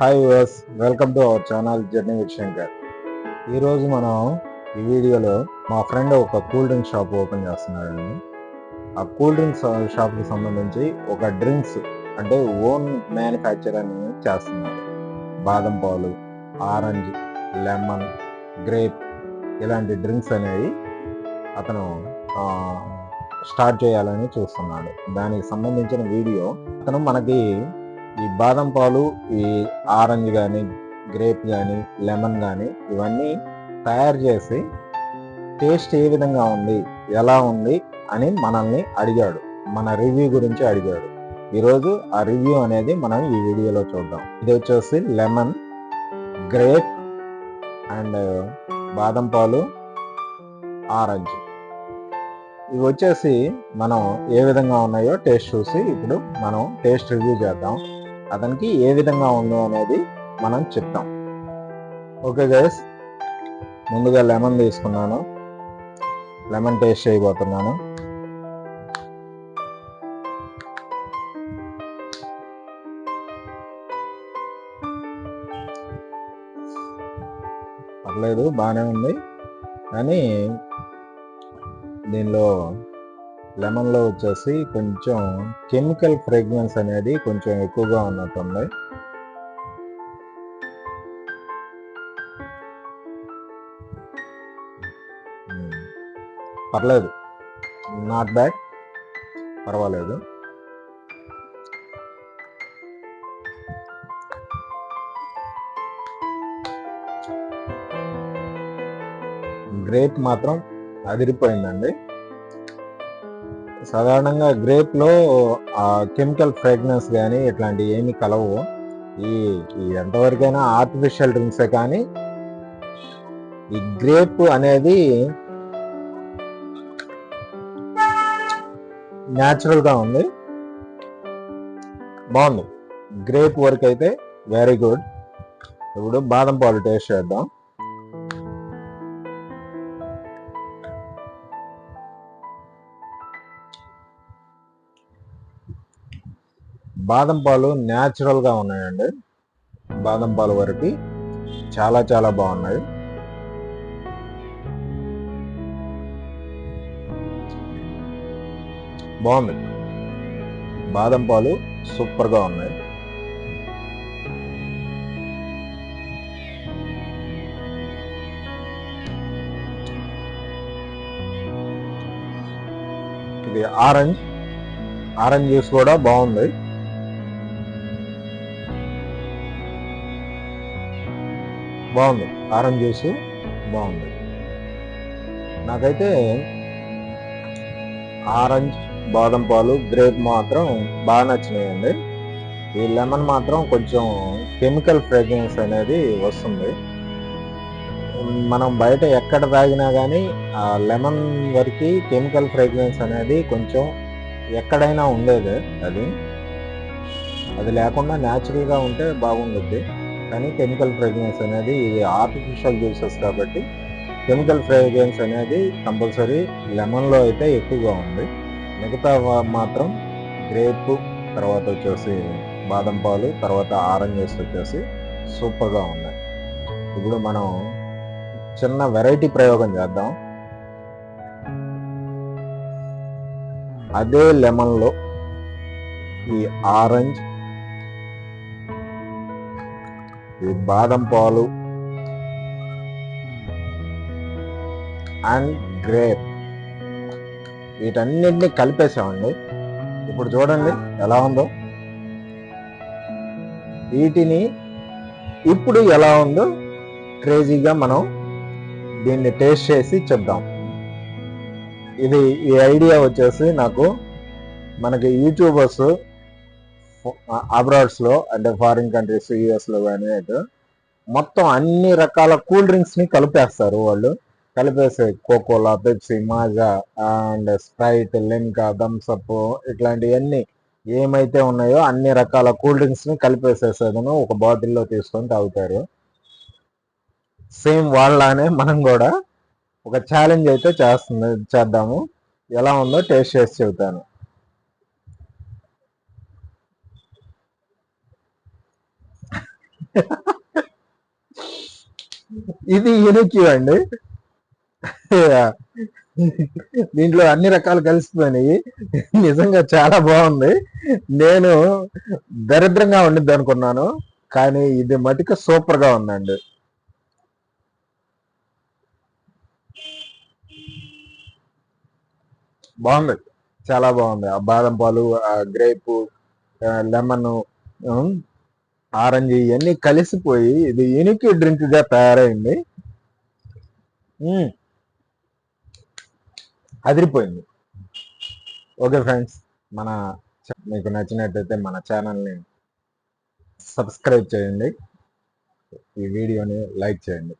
Hi verse welcome to our channel journey with Shankar ఈరోజు మనం ఈ వీడియోలో మా ఫ్రెండ్ ఒక కూల్ డ్రింక్ షాప్ ఓపెన్ చేస్తున్నాడని ఆ కూల్ డ్రింక్స్ షాప్కి సంబంధించి ఒక డ్రింక్స్ అంటే ఓన్ మ్యానుఫ్యాక్చర్ అని చేస్తున్నాడు. బాదం పాలు ఆరెంజ్ లెమన్ గ్రేప్ ఇలాంటి డ్రింక్స్ అనేవి అతను స్టార్ట్ చేయాలని చూస్తున్నాడు. దానికి సంబంధించిన వీడియో అతను మనకి ఈ బాదం పాలు ఈ ఆరెంజ్ కానీ గ్రేప్ కానీ లెమన్ కానీ ఇవన్నీ తయారు చేసి టేస్ట్ ఏ విధంగా ఉంది ఎలా ఉంది అని మనల్ని అడిగాడు. మన రివ్యూ గురించి అడిగాడు. ఈరోజు ఆ రివ్యూ అనేది మనం ఈ వీడియోలో చూద్దాం. ఇది వచ్చేసి లెమన్ గ్రేప్ అండ్ బాదం పాలు ఆరెంజ్. ఇవి వచ్చేసి మనం ఏ విధంగా ఉన్నాయో టేస్ట్ చూసి ఇప్పుడు మనం టేస్ట్ రివ్యూ చేద్దాం. అతనికి ఏ విధంగా ఉందో అనేది మనం చెప్తాం. ఓకే గైస్ ముందుగా లెమన్ తీసుకున్నాను. లెమన్ టేస్ట్ చేయబోతున్నాను. పర్లేదు బాగానే ఉంది. కానీ దీనిలో లెమన్లో వచ్చేసి కొంచెం కెమికల్ ఫ్రేగ్రెన్స్ అనేది కొంచెం ఎక్కువగా ఉన్నట్టుంది. పర్లేదు. Not bad. పర్వాలేదు. గ్రేప్ మాత్రం అదిరిపోయిందండి. సాధారణంగా గ్రేప్లో ఆ కెమికల్ ఫ్రేగ్రెన్స్ కానీ ఇట్లాంటివి ఏమి కలవు. ఈ ఈ ఎంతవరకైనా ఆర్టిఫిషియల్ డ్రింక్సే కానీ ఈ గ్రేప్ అనేది న్యాచురల్గా ఉంది. బాగుంది. గ్రేప్ వరకు అయితే వెరీ గుడ్ ఇప్పుడు బాదం పాలు టేస్ట్ చేద్దాం. బాదం పాలు న్యాచురల్గా ఉన్నాయండి. బాదం పాలు వరకు చాలా చాలా బాగున్నాయి. బాగుంది. బాదం పాలు సూపర్గా ఉన్నాయి. ఇది ఆరెంజ్. ఆరెంజ్ జ్యూస్ కూడా బాగుంది. బాగుంది. ఆరెంజ్ జ్యూస్ బాగుంది. నాకైతే ఆరెంజ్ బాదం పాలు గ్రేప్ మాత్రం బాగా నచ్చినాయండి. ఈ లెమన్ మాత్రం కొంచెం కెమికల్ ఫ్రేగ్రెన్స్ అనేది వస్తుంది. మనం బయట ఎక్కడ తాగినా కానీ ఆ లెమన్ వరకు కెమికల్ ఫ్రేగ్రెన్స్ అనేది కొంచెం ఎక్కడైనా ఉండేది అది. అది లేకుండా న్యాచురల్గా ఉంటే బాగుండుద్ది. కానీ కెమికల్ ఫ్రేగ్రెన్స్ అనేది ఇది ఆర్టిఫిషియల్ జ్యూసెస్ కాబట్టి కెమికల్ ఫ్రేగ్రెన్స్ అనేది కంపల్సరీ లెమన్లో అయితే ఎక్కువగా ఉంది. మిగతా మాత్రం గ్రేప్ తర్వాత వచ్చేసి బాదం పాలు తర్వాత ఆరెంజెస్ వచ్చేసి సూపర్గా ఉన్నాయి. ఇప్పుడు మనం చిన్న వెరైటీ ప్రయోగం చేద్దాం. అదే లెమన్లో ఈ ఆరెంజ్ ఈ బాదం పాలు అండ్ గ్రేప్. వీటన్నిటిని కలిపేసామండి. ఇప్పుడు చూడండి ఎలా ఉందో. వీటిని ఇప్పుడు ఎలా ఉందో క్రేజీగా మనం దీన్ని టేస్ట్ చేసి చెప్దాం. ఇది ఈ ఐడియా వచ్చేసి నాకు మనకి యూట్యూబర్స్ అబ్రాడ్స్లో అంటే ఫారిన్ కంట్రీస్ యుఎస్లో కానీ అటు మొత్తం అన్ని రకాల కూల్ డ్రింక్స్ని కలిపేస్తారు వాళ్ళు. కలిపేసి Coca Cola Pepsi Maaza and Sprite Limca Thums Up ఇట్లాంటివన్నీ ఏమైతే ఉన్నాయో అన్ని రకాల కూల్ డ్రింక్స్ని కలిపేసేసేదను ఒక బాటిల్లో తీసుకొని తాగుతారు. సేమ్ వాళ్ళలానే మనం కూడా ఒక ఛాలెంజ్ అయితే చేస్తుంది చేద్దాము. ఎలా ఉందో టేస్ట్ చేసి చెబుతాను. ఇది యూనిక్యూ అండి. దీంట్లో అన్ని రకాలు కలిసిపోయినాయి. నిజంగా చాలా బాగుంది. నేను దరిద్రంగా ఉండిద్ది అనుకున్నాను. కానీ ఇది మటుకు సూపర్గా ఉందండి. బాగుంది. చాలా బాగుంది. ఆ బాదం పాలు ఆ గ్రేపు లెమన్ ఆరెంజ్ ఇవన్నీ కలిసిపోయి ఇది యూనిక్ డ్రింక్గా తయారైంది. అదిరిపోయింది. ఓకే ఫ్రెండ్స్ మన మీకు నచ్చినట్టయితే మన ఛానల్ని సబ్స్క్రైబ్ చేయండి. ఈ వీడియోని లైక్ చేయండి.